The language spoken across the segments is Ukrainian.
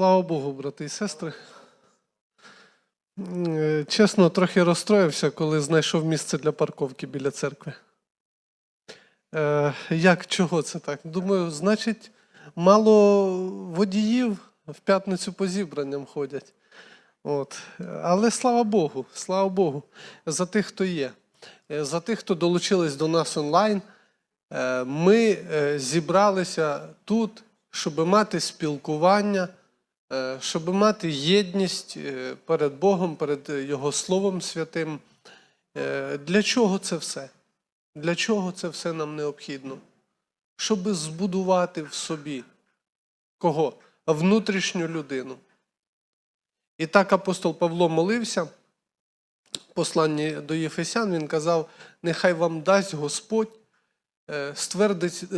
Слава Богу, брати і сестри. Е, Чесно, трохи розстроївся, коли знайшов місце для парковки біля церкви. Е, як чого це так? Думаю, значить, мало водіїв в п'ятницю по зібранням ходять. От. Але слава Богу, слава Богу, за тих, хто є, Е, за тих, хто долучились до нас онлайн. Ми зібралися тут, щоб мати спілкування, щоб мати єдність е, перед Богом, перед Його Словом Святим. Е, Для чого це все? Для чого це все нам необхідно? Щоб збудувати в собі кого? Внутрішню людину. І так апостол Павло молився в посланні до Єфесян, він казав: нехай вам дасть Господь е,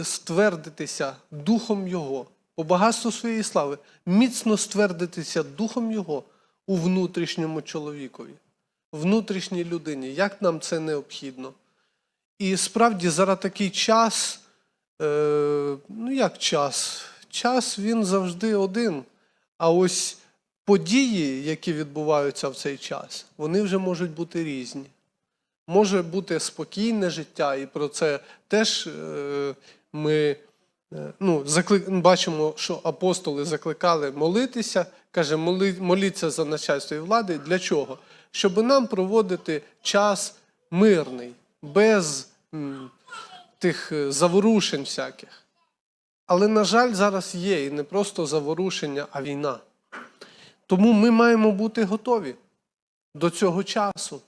ствердитися Духом Його, по багатству своєї слави, міцно ствердитися Духом Його у внутрішньому чоловікові, внутрішній людині. Як нам це необхідно? І справді зараз такий час, е, ну як час? Час він завжди один. А ось події, які відбуваються в цей час, вони вже можуть бути різні. Може бути спокійне життя, і про це теж е, ми ну, заклик... бачимо, що апостоли закликали молитися. Каже, моліться за начальство і влади. Для чого? Щоб нам проводити час мирний, без м, тих е, заворушень всяких. Але, на жаль, зараз є і не просто заворушення, а війна. Тому ми маємо бути готові до цього часу.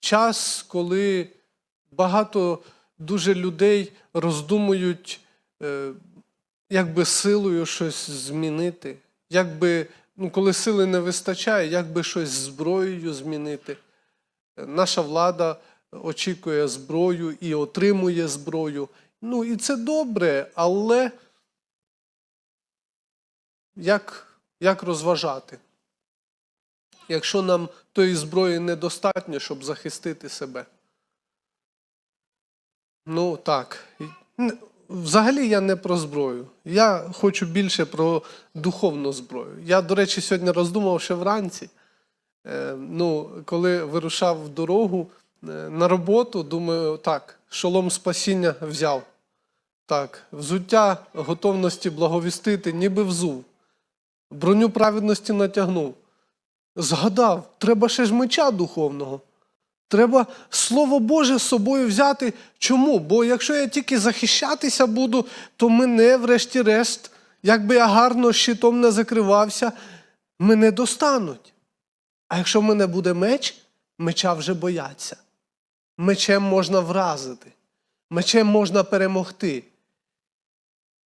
Час, коли багато дуже людей роздумують, е, як би силою щось змінити, як би, ну, коли сили не вистачає, як би щось зброєю змінити. Е, Наша влада очікує зброю і отримує зброю. Ну і це добре, але як, як розважати? Якщо нам тої зброї недостатньо, щоб захистити себе. Ну так. Взагалі я не про зброю. Я хочу більше про духовну зброю. Я, до речі, сьогодні роздумав ще вранці. Е, ну, коли вирушав в дорогу е, на роботу, думаю, так, шолом спасіння взяв. Так, взуття готовності благовістити, ніби взув. Броню праведності натягнув. Згадав, треба ще ж меча духовного. Треба Слово Боже з собою взяти. Чому? Бо якщо я тільки захищатися буду, то мене, врешті-решт, як би я гарно щитом не закривався, мене достануть. А якщо в мене буде меч, меча вже бояться. Мечем можна вразити, мечем можна перемогти.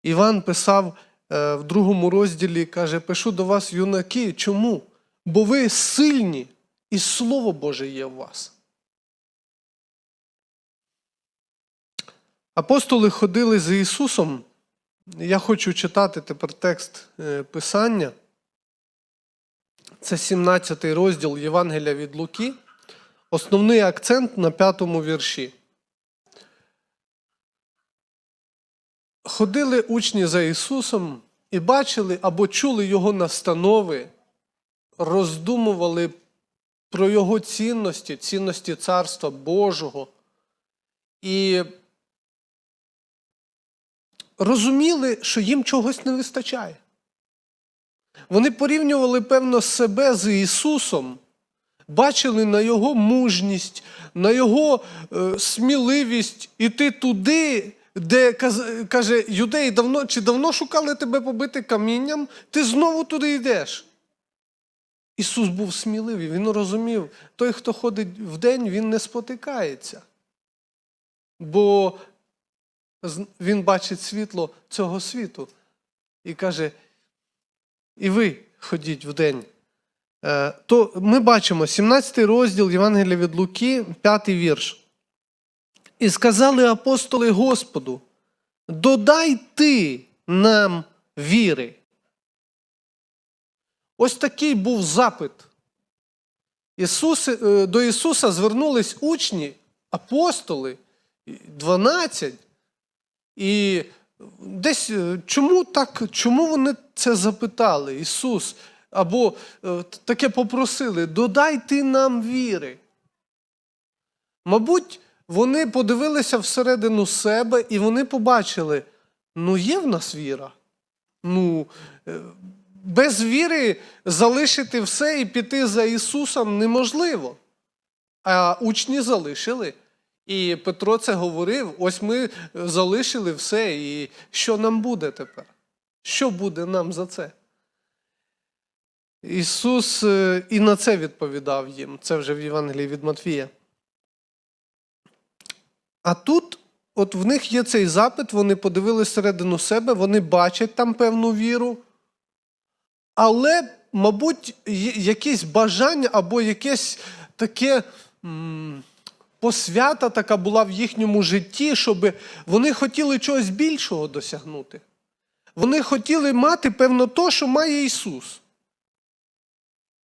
Іван писав е, в другому розділі, каже: пишу до вас, юнаки. Чому? Бо ви сильні, і Слово Боже є в вас. Апостоли ходили за Ісусом. Я хочу читати тепер текст е, Писання. Це 17 розділ Євангелія від Луки. Основний акцент на п'ятому вірші. Ходили учні за Ісусом і бачили або чули Його настанови, роздумували про Його цінності, цінності Царства Божого. І розуміли, що їм чогось не вистачає. Вони порівнювали, певно, себе з Ісусом, бачили на Його мужність, на Його е, сміливість іти туди, де каже, юдеї давно чи давно шукали тебе побити камінням, ти знову туди йдеш. Ісус був сміливий, Він розумів, той, хто ходить вдень, він не спотикається. Бо він бачить світло цього світу і каже: і ви ходіть вдень. Е, То ми бачимо 17 розділ Євангелія від Луки, 5 вірш. І сказали апостоли Господу: додай ти нам віри. Ось такий був запит. Ісус, е, до Ісуса звернулись учні, апостоли, 12, і десь е, чому так, чому вони це запитали, Ісус? Або е, таке попросили: додай ти нам віри. Мабуть, вони подивилися всередину себе і вони побачили: ну, є в нас віра. Ну, е, без віри залишити все і піти за Ісусом неможливо. А учні залишили. І Петро це говорив: ось ми залишили все, і що нам буде тепер? Що буде нам за це? Ісус е, і на це відповідав їм. Це вже в Євангелії від Матфія. А тут, от в них є цей запит, вони подивилися всередину себе, вони бачать там певну віру. Але, мабуть, якісь бажання або якесь таке посвята така була в їхньому житті, щоб вони хотіли чогось більшого досягнути. Вони хотіли мати, певно, то, що має Ісус.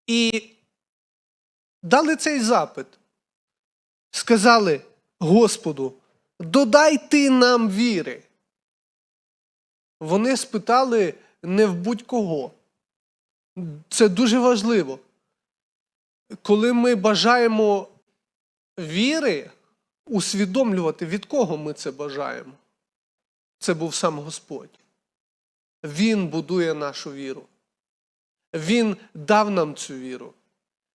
І дали цей запит. Сказали Господу, додай ти нам віри. Вони спитали не в будь-кого. Це дуже важливо. Коли ми бажаємо віри, усвідомлювати, від кого ми це бажаємо. Це був сам Господь. Він будує нашу віру. Він дав нам цю віру.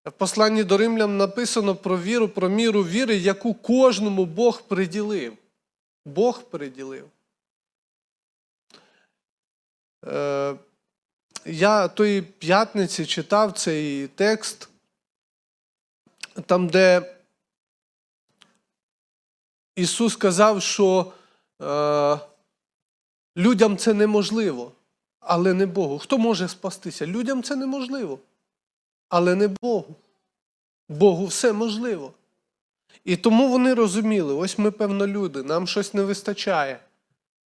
В посланні до римлян написано про віру, про міру віри, яку кожному Бог приділив. Бог приділив. Е, я тої п'ятниці читав цей текст, там, де Ісус сказав, що е, людям це неможливо, але не Богу. Хто може спастися? Людям це неможливо, але не Богу. Богу все можливо. І тому вони розуміли, ось ми, певно, люди, нам щось не вистачає.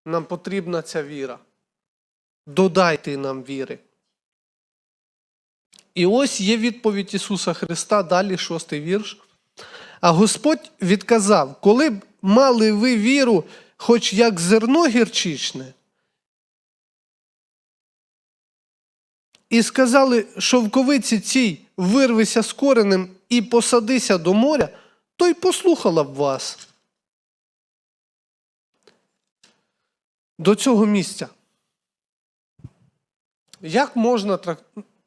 Нам потрібна ця віра. Додайте нам віри. І ось є відповідь Ісуса Христа, далі шостий вірш. А Господь відказав: коли б мали ви віру, хоч як зерно гірчичне, і сказали шовковиці цій вирвися з коренем і посадися до моря, то й послухала б вас. До цього місця. Як можна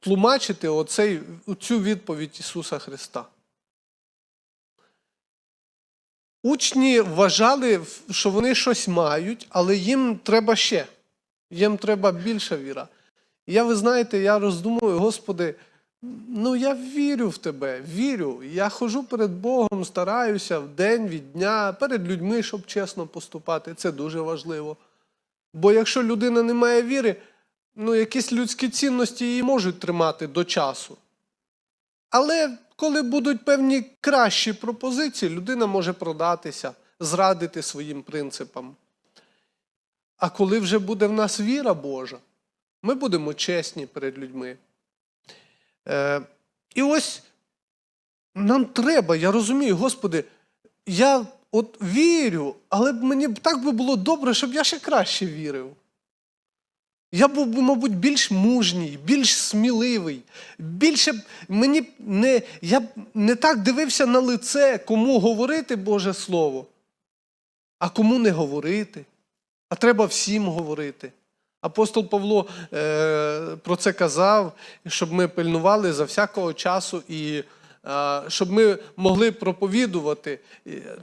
тлумачити оцей, цю відповідь Ісуса Христа? Учні вважали, що вони щось мають, але їм треба ще. Їм треба більша віра. І я, ви знаєте, я роздумую, Господи, ну я вірю в Тебе, вірю. Я ходжу перед Богом, стараюся в день від дня, перед людьми, щоб чесно поступати. Це дуже важливо. Бо якщо людина не має віри, ну якісь людські цінності її можуть тримати до часу. Але коли будуть певні кращі пропозиції, людина може продатися, зрадити своїм принципам. А коли вже буде в нас віра Божа, ми будемо чесні перед людьми. Е, і ось нам треба, я розумію, Господи, я от вірю, але мені так би було добре, щоб я ще краще вірив. Я був би, мабуть, більш мужній, більш сміливий, більше мені не, я б не так дивився на лице, кому говорити Боже Слово, а кому не говорити. А треба всім говорити. Апостол Павло е, про це казав, щоб ми пильнували за всякого часу і е, щоб ми могли проповідувати.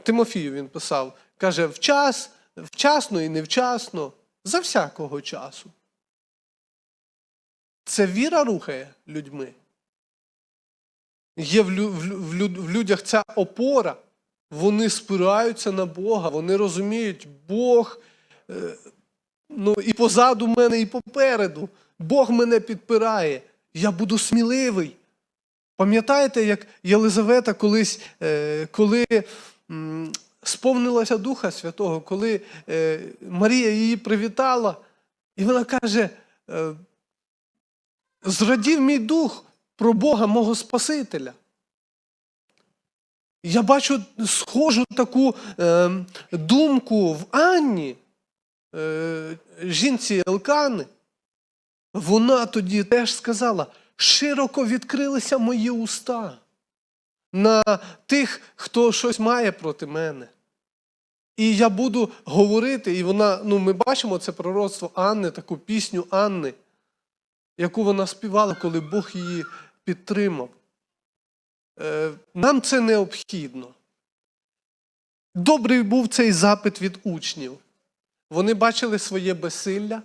Тимофію він писав, каже, вчас, вчасно і невчасно, за всякого часу. Це віра рухає людьми. Є в, лю, в, лю- в, лю- в людях ця опора. Вони спираються на Бога, вони розуміють, Бог е, ну, і позаду мене, і попереду. Бог мене підпирає. Я буду сміливий. Пам'ятаєте, як Єлизавета колись, е, коли сповнилася Духа Святого, коли е, Марія її привітала, і вона каже: зрадів мій дух про Бога, мого Спасителя. Я бачу схожу таку е, думку в Анні. е, жінці Елкани, вона тоді теж сказала: широко відкрилися мої уста на тих, хто щось має проти мене. І я буду говорити, і вона, ну ми бачимо це пророцтво Анни, таку пісню Анни, яку вона співала, коли Бог її підтримав. Е, Нам це необхідно. Добрий був цей запит від учнів. Вони бачили своє безсилля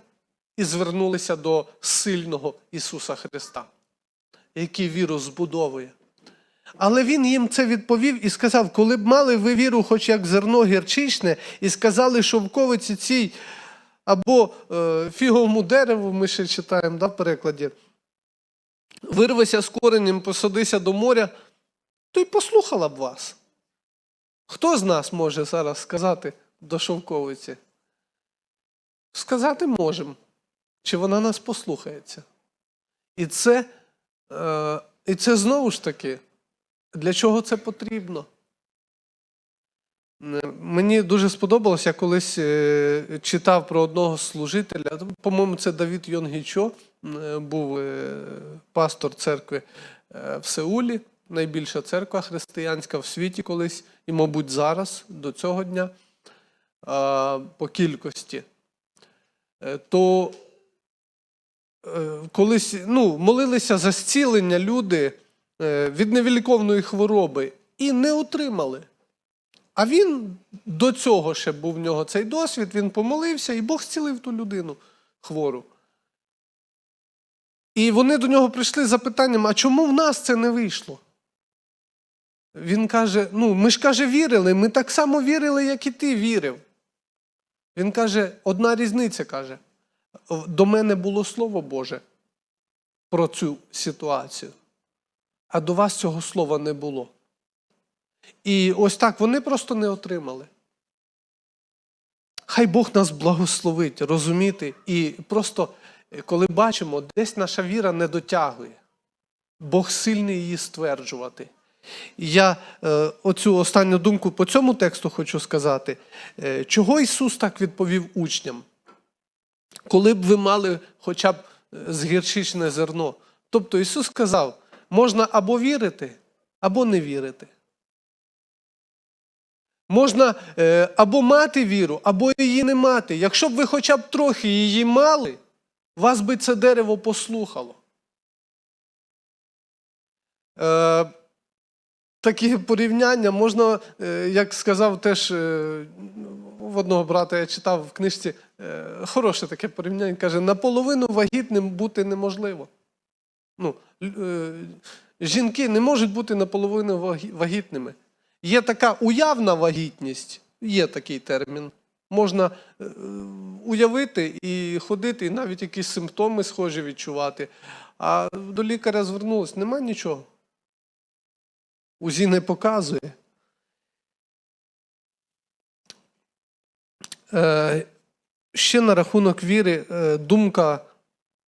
і звернулися до сильного Ісуса Христа, який віру збудовує. Але він їм це відповів і сказав: коли б мали ви віру, хоч як зерно гірчичне, і сказали шовковиці цій або е, фіговому дереву, ми ще читаємо да, в перекладі, вирвися з коренем, посадися до моря, то й послухала б вас. Хто з нас може зараз сказати до шовковиці? Сказати можемо, чи вона нас послухається. І це, е, і це знову ж таки, для чого це потрібно? Мені дуже сподобалось, я колись е, читав про одного служителя. По-моєму, це Давід Йонгічо, е, був е, пастор церкви в Сеулі, найбільша церква християнська в світі колись, і, мабуть, зараз, до цього дня, по кількості. То колись ну, молилися за зцілення люди від невіліковної хвороби і не отримали. А він до цього ще був в нього цей досвід, він помолився, і Бог зцілив ту людину хвору. І вони до нього прийшли з запитанням: а чому в нас це не вийшло? Він каже: ну, ми ж каже, вірили, ми так само вірили, як і ти вірив. Він каже, одна різниця каже, до мене було Слово Боже про цю ситуацію, а до вас цього слова не було. І ось так вони просто не отримали. Хай Бог нас благословить, розуміти. І просто, е, коли бачимо, десь наша віра не дотягує, Бог сильний її стверджувати. І я е, оцю останню думку по цьому тексту хочу сказати. Е, чого Ісус так відповів учням? Коли б ви мали хоча б е, згірчичне зерно. Тобто Ісус сказав, можна або вірити, або не вірити. Можна е, або мати віру, або її не мати. Якщо б ви хоча б трохи її мали, вас би це дерево послухало. Е, такі порівняння можна, е, як сказав теж в одного брата, я читав в книжці, хороше таке порівняння, каже, наполовину вагітним бути неможливо. Ну, жінки не можуть бути наполовину вагітними. Є така уявна вагітність, є такий термін. Можна е, уявити і ходити, і навіть якісь симптоми схожі відчувати. А до лікаря звернулось, нема нічого. УЗІ не показує. Е, ще на рахунок віри е, думка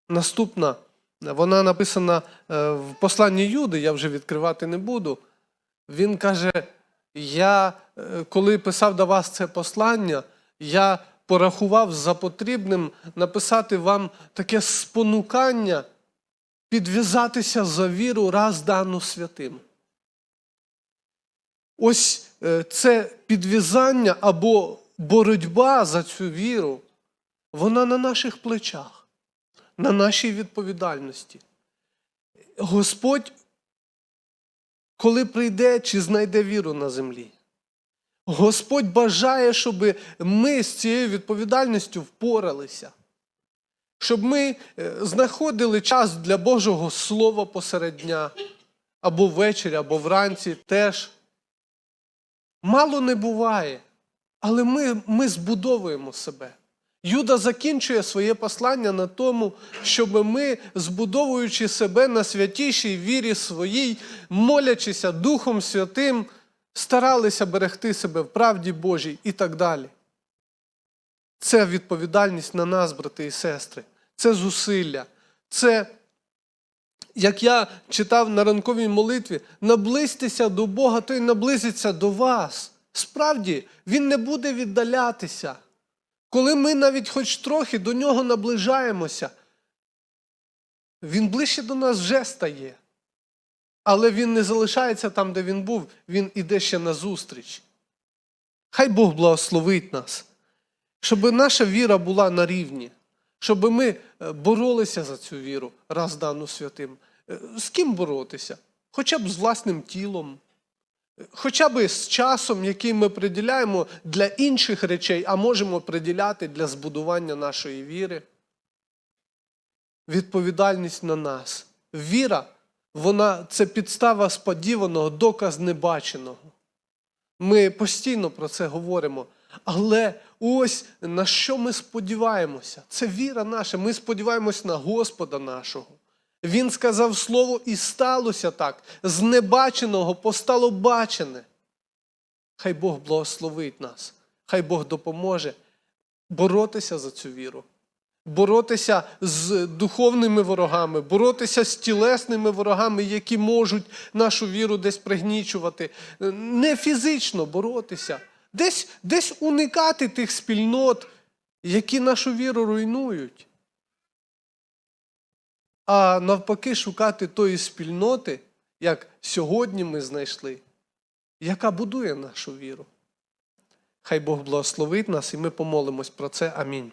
наступна. Вона написана в посланні Юди, я вже відкривати не буду. Він каже: Я, е, коли писав до вас це послання, я порахував за потрібним написати вам таке спонукання підв'язатися за віру раз дану святим. Ось е, це підв'язання або боротьба за цю віру, вона на наших плечах, на нашій відповідальності. Господь, коли прийде, чи знайде віру на землі. Господь бажає, щоб ми з цією відповідальністю впоралися, щоб ми е, знаходили час для Божого Слова посеред дня, або ввечері, або вранці теж. Мало не буває, але ми, ми збудовуємо себе. Юда закінчує своє послання на тому, щоб ми, збудовуючи себе на святішій вірі своїй, молячися Духом Святим, старалися берегти себе в правді Божій і так далі. Це відповідальність на нас, брати і сестри, це зусилля, це як я читав на ранковій молитві, наблизьтеся до Бога, той наблизиться до вас. Справді, Він не буде віддалятися. Коли ми навіть хоч трохи до нього наближаємося, він ближче до нас вже стає. Але він не залишається там, де він був, він іде ще назустріч. Хай Бог благословить нас, щоб наша віра була на рівні, щоб ми е, боролися за цю віру, раз дану святим. Е, З ким боротися? Хоча б з власним тілом, хоча б з часом, який ми приділяємо для інших речей, а можемо приділяти для збудування нашої віри. Відповідальність на нас. Віра, вона це підстава сподіваного, доказ небаченого. Ми постійно про це говоримо. Але ось на що ми сподіваємося? Це віра наша. Ми сподіваємось на Господа нашого. Він сказав слово, і сталося так. З небаченого постало бачене. Хай Бог благословить нас, хай Бог допоможе боротися за цю віру, боротися з духовними ворогами, боротися з тілесними ворогами, які можуть нашу віру десь пригнічувати. Не фізично боротися, десь, десь уникати тих спільнот, які нашу віру руйнують. А навпаки, шукати тої спільноти, як сьогодні ми знайшли, яка будує нашу віру. Хай Бог благословить нас, і ми помолимось про це. Амінь.